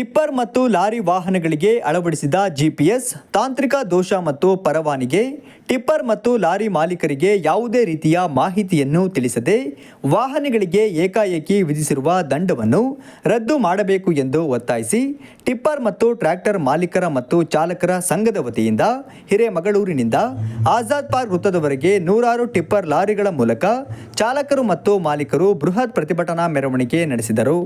Tipper ಮತ್ತು lorry ವಾಹನಗಳಿಗೆ ಅಳವಡಿಸಿದ ಜಿಪಿಎಸ್, ತಾಂತ್ರಿಕ ದೋಷ ಮತ್ತು ಪರವಾನಿಗೆ ಟಿಪ್ಪರ್ ಮತ್ತು ಲಾರಿ ಮಾಲೀಕರಿಗೆ ಯಾವುದೇ ರೀತಿಯ ಮಾಹಿತಿಯನ್ನು ತಿಳಿಸದೆ ವಾಹನಗಳಿಗೆ ಏಕಾಏಕಿ ವಿಧಿಸಿರುವ ದಂಡವನ್ನು ರದ್ದು ಮಾಡಬೇಕು ಎಂದು ಒತ್ತಾಯಿಸಿ ಟಿಪ್ಪರ್ ಮತ್ತು ಟ್ರ್ಯಾಕ್ಟರ್ ಮಾಲೀಕರ ಮತ್ತು ಚಾಲಕರ ಸಂಘದ ವತಿಯಿಂದ ಹಿರೇಮಗಳೂರಿನಿಂದ ಆಜಾದ್ ಪಾರ್ಕ್ ವೃತ್ತದವರೆಗೆ ನೂರಾರು ಟಿಪ್ಪರ್ ಲಾರಿಗಳ ಮೂಲಕ ಚಾಲಕರು ಮತ್ತು ಮಾಲೀಕರು ಬೃಹತ್ ಪ್ರತಿಭಟನಾ ಮೆರವಣಿಗೆ ನಡೆಸಿದರು.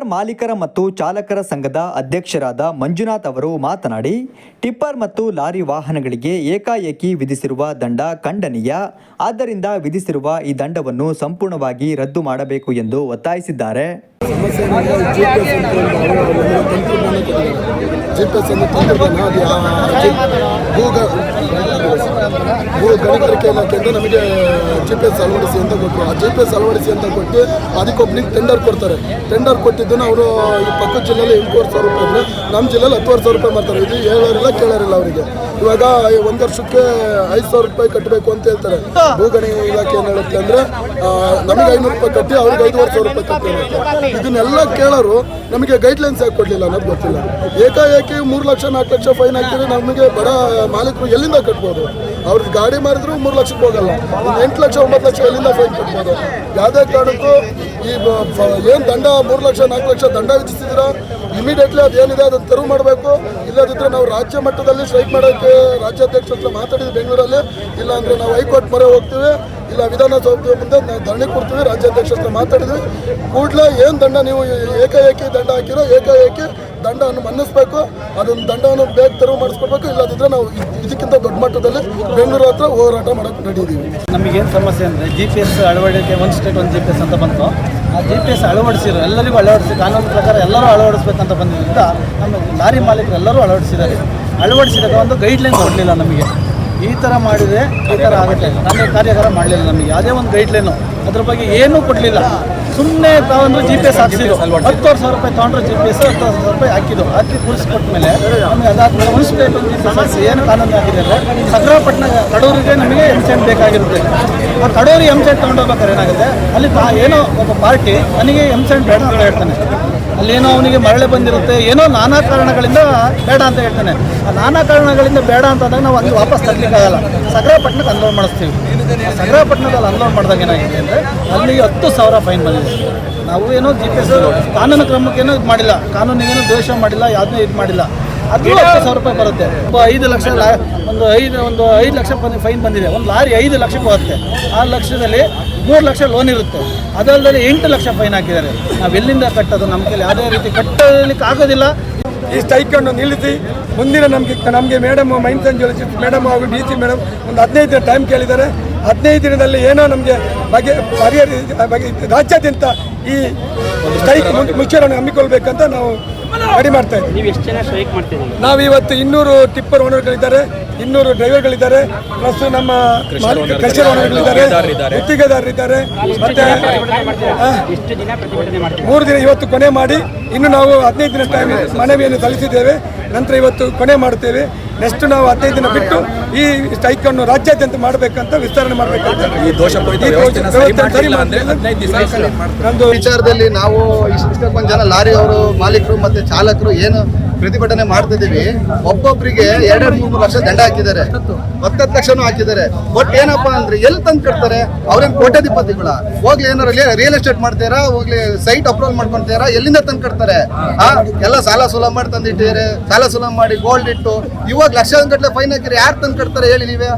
ಟಿಪ್ಪರ್ ಮಾಲೀಕರ ಮತ್ತು ಚಾಲಕರ ಸಂಘದ ಅಧ್ಯಕ್ಷರಾದ ಮಂಜುನಾಥ್ ಅವರು ಮಾತನಾಡಿ, ಟಿಪ್ಪರ್ ಮತ್ತು ಲಾರಿ ವಾಹನಗಳಿಗೆ ಏಕಾಏಕಿ ವಿಧಿಸಿರುವ ದಂಡ ಖಂಡನೀಯ. ಆದ್ದರಿಂದ ವಿಧಿಸಿರುವ ಈ ದಂಡವನ್ನು ಸಂಪೂರ್ಣವಾಗಿ ರದ್ದು ಮಾಡಬೇಕು ಎಂದು ಒತ್ತಾಯಿಸಿದ್ದಾರೆ. ಜಿ ಪಿ ಎಸ್ ಅನ್ನೋ ತಂತ್ರಜ್ಞಾನ ಅದು ಭೂಗ ಭೂ ಗಣಿಗಾರಿಕೆ ಇಲಾಖೆಯಿಂದ ನಮಗೆ ಜಿ ಪಿ ಎಸ್ ಅಳವಡಿಸಿ ಅಂತ ಕೊಟ್ಟರು ಆ ಜಿ ಪಿ ಎಸ್ ಅಳವಡಿಸಿ ಅಂತ ಕೊಟ್ಟು ಅದಕ್ಕೊಬ್ಬನಿಗೆ ಟೆಂಡರ್ ಕೊಡ್ತಾರೆ. ಟೆಂಡರ್ ಕೊಟ್ಟಿದ್ದನ್ನು ಅವರು ಈ ಪಕ್ಕದ ಜಿಲ್ಲೆಯಲ್ಲಿ ಎಂಟೂವರೆ ಸಾವಿರ ರೂಪಾಯಿ ನಮ್ಮ ಜಿಲ್ಲೆಯಲ್ಲಿ ಹತ್ತುವರೆ ಸಾವಿರ ರೂಪಾಯಿ ಮಾಡ್ತಾರೆ. ಇದು ಹೇಳೋರಿಲ್ಲ, ಕೇಳೋರಿಲ್ಲ ಅವರಿಗೆ. ಇವಾಗ ಒಂದು ವರ್ಷಕ್ಕೆ ಐದು ಸಾವಿರ ರೂಪಾಯಿ ಕಟ್ಟಬೇಕು ಅಂತ ಹೇಳ್ತಾರೆ. ಭೂಗಣಿ ಇಲಾಖೆ ಏನು ಹೇಳುತ್ತೆ ಅಂದರೆ ನಮಗೆ ಐನೂರು ರೂಪಾಯಿ ಕಟ್ಟಿ ಅವ್ರಿಗೆ ಐದುವರೆ ಸಾವಿರ ರೂಪಾಯಿ ಕಟ್ಟಿ ಇದನ್ನೆಲ್ಲ ಕೇಳೋರು ನಮಗೆ ಗೈಡ್ಲೈನ್ಸ್ ಯಾಕೆ ಕೊಡಲಿಲ್ಲ ಅನ್ನೋದು ಗೊತ್ತಿಲ್ಲ. ಏಕಾಏಕಿ ಮೂರು ಲಕ್ಷ, ನಾಲ್ಕು ಲಕ್ಷ ಫೈನ್ ಹಾಕಿದ್ರೆ ನಮಗೆ ಬಡ ಮಾಲೀಕರು ಎಲ್ಲಿಂದ ಕಟ್ಬೋದು? ಅವ್ರದ್ದು ಗಾಡಿ ಮಾರಿದ್ರು ಮೂರು ಲಕ್ಷಕ್ಕೆ ಹೋಗಲ್ಲ. ಎಂಟು ಲಕ್ಷ, ಒಂಬತ್ತು ಲಕ್ಷ ಎಲ್ಲಿಂದ ಫೈನ್ ಕಟ್ಬೋದು? ಯಾವುದೇ ಕಾರಣಕ್ಕೂ ಈ ಏನು ದಂಡ, ಮೂರು ಲಕ್ಷ, ನಾಲ್ಕು ಲಕ್ಷ ದಂಡ ವಿಧಿಸಿದ್ರ ಇಮಿಡಿಯೇಟ್ಲಿ ಅದು ಏನಿದೆ ಅದನ್ನು ತೆರವು ಮಾಡಬೇಕು. ಇಲ್ಲದಿದ್ದರೆ ನಾವು ರಾಜ್ಯ ಮಟ್ಟದಲ್ಲಿ ಸ್ಟ್ರೈಕ್ ಮಾಡೋಕ್ಕೆ ರಾಜ್ಯಾಧ್ಯಕ್ಷ ಹತ್ರ ಮಾತಾಡಿದ್ವಿ ಬೆಂಗಳೂರಲ್ಲಿ. ಇಲ್ಲಾಂದರೆ ನಾವು ಹೈಕೋರ್ಟ್ ಮೊರೆ ಹೋಗ್ತೀವಿ. ಇಲ್ಲ, ವಿಧಾನಸೌಧದ ಮುಂದೆ ಧರಣಿ ಕೊಡ್ತೀವಿ, ರಾಜ್ಯಾಧ್ಯಕ್ಷ ಹತ್ರ ಮಾತಾಡಿದ್ವಿ. ಕೂಡಲೇ ಏನು ದಂಡ ನೀವು ಏಕಾಏಕಿ ದಂಡ ಹಾಕಿರೋ, ಏಕಾಏಕಿ ದಂಡವನ್ನು ಮನ್ನಿಸ್ಬೇಕು. ಅದೊಂದು ದಂಡವನ್ನು ಬೇಗ ತೆರವು ಮಾಡಿಸ್ಕೊಡ್ಬೇಕು. ಇಲ್ಲದಿದ್ದರೆ ನಾವು ಇದಕ್ಕಿಂತ ದೊಡ್ಡ ಮಟ್ಟದಲ್ಲಿ ಬೆಂಗಳೂರು ಹತ್ರ ಹೋರಾಟ ಮಾಡೋಕ್ಕೆ ನಡೀತೀವಿ ನಮಗೇನು ಸಮಸ್ಯೆ ಅಂದರೆ ಜಿ ಪಿ ಎಸ್ ಅಳವಡಿಕೆ ಒಂದು ಸ್ಟೇಟ್ ಒಂದು ಜಿ ಪಿ ಎಸ್ ಅಂತ ಬಂತು. ಆ ಜಿ ಪಿ ಎಸ್ ಅಳವಡಿಸಿರೋ ಎಲ್ಲರಿಗೂ ಅಳವಡಿಸಿ, ಕಾನೂನು ಪ್ರಕಾರ ಎಲ್ಲರೂ ಅಳವಡಿಸ್ಬೇಕಂತ ಬಂದಿದ್ದರಿಂದ ನಮ್ಮ ಲಾರಿ ಮಾಲೀಕರು ಎಲ್ಲರೂ ಅಳವಡಿಸಿದ್ದಾರೆ. ಅಳವಡಿಸಿದಾಗ ಒಂದು ಗೈಡ್ಲೈನ್ ಕೊಡಲಿಲ್ಲ ನಮಗೆ. ಈ ಥರ ಮಾಡಿದರೆ ಈ ಥರ ಆಗುತ್ತೆ. ನಮಗೆ ಕಾರ್ಯಾಗಾರ ಮಾಡಲಿಲ್ಲ ನಮಗೆ. ಯಾವುದೇ ಒಂದು ಗೈಡ್ಲೈನು ಅದ್ರ ಬಗ್ಗೆ ಏನೂ ಕೊಡಲಿಲ್ಲ. ಸುಮ್ಮನೆ ತಾವಂದ್ರೆ ಜಿ ಪಿ ಎಸ್ ಹಾಕ್ಸಿದ್ರು. ಹತ್ತುವರೆ ಸಾವಿರ ರೂಪಾಯಿ ತೊಗೊಂಡ್ರೆ ಜಿ ಪಿ ಎಸ್ ಹತ್ತು ಸಾವಿರ ರೂಪಾಯಿ ಹಾಕಿದ್ರು. ಹಾಕಿ ಮೇಲೆ ನಮಗೆ ಅದಾದ್ಮೇಲೆ ಒಂದು ಸಮಸ್ಯೆ ಏನು ಕಾನೂನು ಆಗಿದೆ ಅಂದರೆ ಸಕ್ರಪಟ್ಟಣ ಕಡೂರಿಗೆ ನಮಗೆ ಸೆಟ್ ಬೇಕಾಗಿರುತ್ತೆ. ಆ ಕಡೂರಿ ಸೆಟ್ ತೊಗೊಂಡೋಗ್ಬೇಕಾದ್ರೆ ಏನಾಗುತ್ತೆ? ಅಲ್ಲಿ ಏನೋ ಒಬ್ಬ ಪಾರ್ಟಿ ನನಗೆ ಎಂಸೆಂಟ್ ಬೇಡ ಅಂತ ಹೇಳ್ತಾನೆ. ಅಲ್ಲೇನೋ ಅವನಿಗೆ ಮರಳೆ ಬಂದಿರುತ್ತೆ, ಏನೋ ನಾನಾ ಕಾರಣಗಳಿಂದ ಬೇಡ ಅಂತ ಹೇಳ್ತಾನೆ. ಆ ನಾನಾ ಕಾರಣಗಳಿಂದ ಬೇಡ ಅಂತಂದಾಗ ನಾವು ಅಲ್ಲಿ ವಾಪಸ್ ತರಲಿಕ್ಕಾಗಲ್ಲ. ಸಕ್ರಪಟ್ಟಣಕ್ಕೆ ಅನ್ಲೋಡ್ ಮಾಡಿಸ್ತೀವಿ. ಸಕ್ರಪಟ್ಟಣದಲ್ಲಿ ಅನ್ಲೋಡ್ ಮಾಡಿದಾಗ ಏನಾಗಿದೆ ಅಂದರೆ ಅಲ್ಲಿ ಹತ್ತು ಸಾವಿರ ಫೈನ್ ಬಂದಿದೆ. ನಾವು ಏನೋ ಜಿ ಪಿ ಎಸ್ ಕಾನೂನು ಕ್ರಮಕ್ಕೇನೋ ಇದು ಮಾಡಿಲ್ಲ. ಕಾನೂನಿಗೇನೋ ದ್ವೇಷ ಮಾಡಿಲ್ಲ ಯಾವುದೇ ಇದು ಮಾಡಿಲ್ಲ. ಅದು ಹತ್ತು ಸಾವಿರ ರೂಪಾಯಿ ಬರುತ್ತೆ. ಒಬ್ಬ ಐದು ಲಕ್ಷ ಒಂದು ಐದು ಒಂದು ಐದು ಲಕ್ಷ ಫೈನ್ ಬಂದಿದೆ. ಒಂದು ಲಾರಿ ಐದು ಲಕ್ಷಕ್ಕೆ ಹೋಗುತ್ತೆ. ಆ ಲಕ್ಷದಲ್ಲಿ ಮೂರು ಲಕ್ಷ ಲೋನ್ ಇರುತ್ತೆ. ಅದಲ್ಲದೆ ಎಂಟು ಲಕ್ಷ ಫೈನ್ ಹಾಕಿದ್ದಾರೆ. ನಾವು ಎಲ್ಲಿಂದ ಕಟ್ಟೋದು? ನಮ್ಮ ಕೈಲಿ ಯಾವುದೇ ರೀತಿ ಕಟ್ಟಲಿಕ್ಕೆ ಆಗೋದಿಲ್ಲ. ಈ ಸ್ಟ್ರೈಕನ್ನು ನಿಲ್ಲಿಸಿ ಮುಂದಿನ ನಮಗೆ ನಮಗೆ ಮೇಡಮ್ ಮೈನ್ಸನ್ ಜೋಲಿಸಿ ಮೇಡಮ್ ಹಾಗೂ ಡಿ ಸಿ ಮೇಡಮ್ ಒಂದು ಹದಿನೈದು ದಿನ ಟೈಮ್ ಕೇಳಿದ್ದಾರೆ. ಹದಿನೈದು ದಿನದಲ್ಲಿ ಏನೋ ನಮಗೆ ಬಗೆ ಬಗೆಹರಿ ಬಗೆ ರಾಜ್ಯಾದ್ಯಂತ ಈ ಸ್ಟ್ರೈಕ್ ಮುಚ್ಚಳವನ್ನು ಹಮ್ಮಿಕೊಳ್ಬೇಕಂತ ನಾವು ರೆಡಿ ಮಾಡ್ತಾ ಇದ್ದೀವಿ. ನೀವು ಎಷ್ಟು ಜನ ಸ್ಟ್ರೈಕ್ ಮಾಡ್ತೀರಿ ನಾವು ಇವತ್ತು ಇನ್ನೂರು ಟಿಪ್ಪರ್ ಓನರ್ಗಳಿದ್ದಾರೆ ಇನ್ನೂರು ಡ್ರೈವರ್ಗಳಿದ್ದಾರೆ ಪ್ಲಸ್ ನಮ್ಮ ಕ್ರಷರ್ ಓನರ್ಗಳಿದ್ದಾರೆ. ಗುತ್ತಿಗೆದಾರರಿದ್ದಾರೆ. ಮತ್ತೆ ಆ, ಎಷ್ಟು ದಿನ ಪ್ರತಿಭಟನೆ ಮಾಡ್ತೀರಿ ಮೂರು ದಿನ ಇವತ್ತು ಕೊನೆ ಮಾಡಿ ಇನ್ನು ನಾವು ಹದಿನೈದು ದಿನ ಟೈಮ್ ಮನವಿಯನ್ನು ಸಲ್ಲಿಸಿದ್ದೇವೆ. ನಂತರ ಇವತ್ತು ಕೊನೆ ಮಾಡುತ್ತೇವೆ. ನೆಕ್ಸ್ಟ್ ನಾವು ಹದಿನೈದು ದಿನ ಬಿಟ್ಟು ಈ ಸ್ಟ್ರೈಕ್ ಅನ್ನು ರಾಜ್ಯಾದ್ಯಂತ ಮಾಡಬೇಕಂತ ವಿಸ್ತರಣೆ ಮಾಡಬೇಕಂತ. ಈ ನಂದು ವಿಚಾರದಲ್ಲಿ ನಾವು ಇಷ್ಟೊಂದು ಜನ ಲಾರಿ ಅವರು ಮಾಲೀಕರು ಮತ್ತೆ ಚಾಲಕರು ಏನು ಪ್ರತಿಭಟನೆ ಮಾಡ್ತಿದ್ದೀವಿ. ಒಬ್ಬೊಬ್ಬರಿಗೆ ಎರಡೆರಡು ಮೂರು ಲಕ್ಷ ದಂಡ ಹಾಕಿದ್ದಾರೆ. ಹತ್ತತ್ತು ಲಕ್ಷನೂ ಹಾಕಿದ್ದಾರೆ. ಬಟ್ ಏನಪ್ಪಾ ಅಂದ್ರೆ ಎಲ್ಲಿ ತಂದು ಕಟ್ತಾರೆ? ಅವ್ರೇನು ಕೋಟ್ಯಾಧಿಪತಿಗಳ ಹೋಗ್ಲಿ ಏನಾರ ರಿಯಲ್ ಎಸ್ಟೇಟ್ ಮಾಡ್ತೀರಾ? ಹೋಗ್ಲಿ ಸೈಟ್ ಅಪ್ರೂವಲ್ ಮಾಡ್ಕೊಂತೀರಾ? ಎಲ್ಲಿಂದ ತಂದು ಕಟ್ತಾರೆ? ಹಾ ಎಲ್ಲ ಸಾಲ ಸುಲಭ ಮಾಡಿ ತಂದಿಟ್ಟಿದ್ದಾರೆ. ಸಾಲ ಸುಲಭ ಮಾಡಿ ಗೋಲ್ಡ್ ಇಟ್ಟು. ಇವಾಗ ಗಟ್ಟಲೆ ಫೈನ್ ಹಾಕಿರಿ ಯಾರು ತಂದು ಕಟ್ತಾರೆ ಹೇಳಿ ನೀವೇ?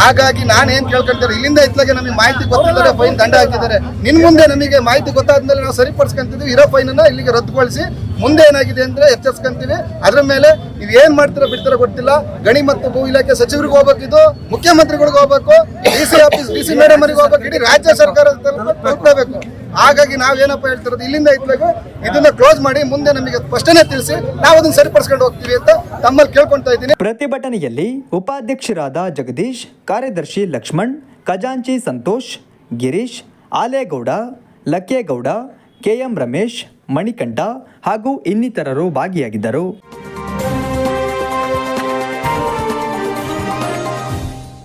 ಹಾಗಾಗಿ ನಾನು ಏನ್ ಕೇಳ್ಕೊಳ್ತಾರೆ ಇಲ್ಲಿಂದ ಇತ್ಲಾಗೆ ನಮಗೆ ಮಾಹಿತಿ ಗೊತ್ತಿದ್ದಾರೆ ಫೈನ್ ದಂಡ ಹಾಕಿದ್ದಾರೆ. ನಿನ್ ಮುಂದೆ ನಮಗೆ ಮಾಹಿತಿ ಗೊತ್ತಾದ್ಮೇಲೆ ನಾವು ಸರಿಪಡಿಸ್ಕೊಂತಿದ್ವಿ. ಇರೋ ಫೈನ್ ಅನ್ನ ಇಲ್ಲಿಗೆ ರದ್ದುಗೊಳಿಸಿ ಮುಂದೆ ಏನಾಗಿದೆ ಅಂದ್ರೆ ಎಚ್ಚರಿಸ್ಕೊಂತೀವಿ ಅದ್ರ ಮೇಲೆ ನೀವು ಏನ್ ಮಾಡ್ತೀರಾ ಬಿಡ್ತೀರಾ ಗೊತ್ತಿಲ್ಲ. ಗಣಿ ಮತ್ತು ಭೂ ಇಲಾಖೆ ಸಚಿವರಿಗೆ ಹೋಗ್ಬೇಕಿದು ಮುಖ್ಯಮಂತ್ರಿಗಳಿಗೆ ಹೋಗ್ಬೇಕು, D C office, D C madam ಅವರಿಗೆ ಹೋಗ್ಬೇಕು, ಇಡೀ ರಾಜ್ಯ ಸರ್ಕಾರ ತಲುಪಬೇಕು ಹಾಗಾಗಿ ನಾವೇನಪ್ಪ ಹೇಳ್ತಿರೋದು, ಇಲ್ಲಿಂದ ಇತ್ಲಾಗು ಇದನ್ನ ಕ್ಲೋಸ್ ಮಾಡಿ ಮುಂದೆ ನಮಗೆ ಸ್ಪಷ್ಟನೆ ತಿಳಿಸಿ, ನಾವು ಅದನ್ನ ಸರಿಪಡಿಸ್ಕೊಂಡು ಹೋಗ್ತೀವಿ ಅಂತ ತಮ್ಮಲ್ಲಿ ಕೇಳ್ಕೊಂತ ಇದ್ದೀನಿ. ಪ್ರತಿಭಟನೆಯಲ್ಲಿ ಉಪಾಧ್ಯಕ್ಷರಾದ ಜಗದೀಶ್, ಕಾರ್ಯದರ್ಶಿ ಲಕ್ಷ್ಮಣ್, ಖಜಾಂಚಿ ಸಂತೋಷ್, ಗಿರೀಶ್, ಆಲೇಗೌಡ, ಲಕ್ಕೇಗೌಡ ಕೆಎಂ ರಮೇಶ್ ಮಣಿಕಂಠ ಹಾಗೂ ಇನ್ನಿತರರು ಭಾಗಿಯಾಗಿದ್ದರು.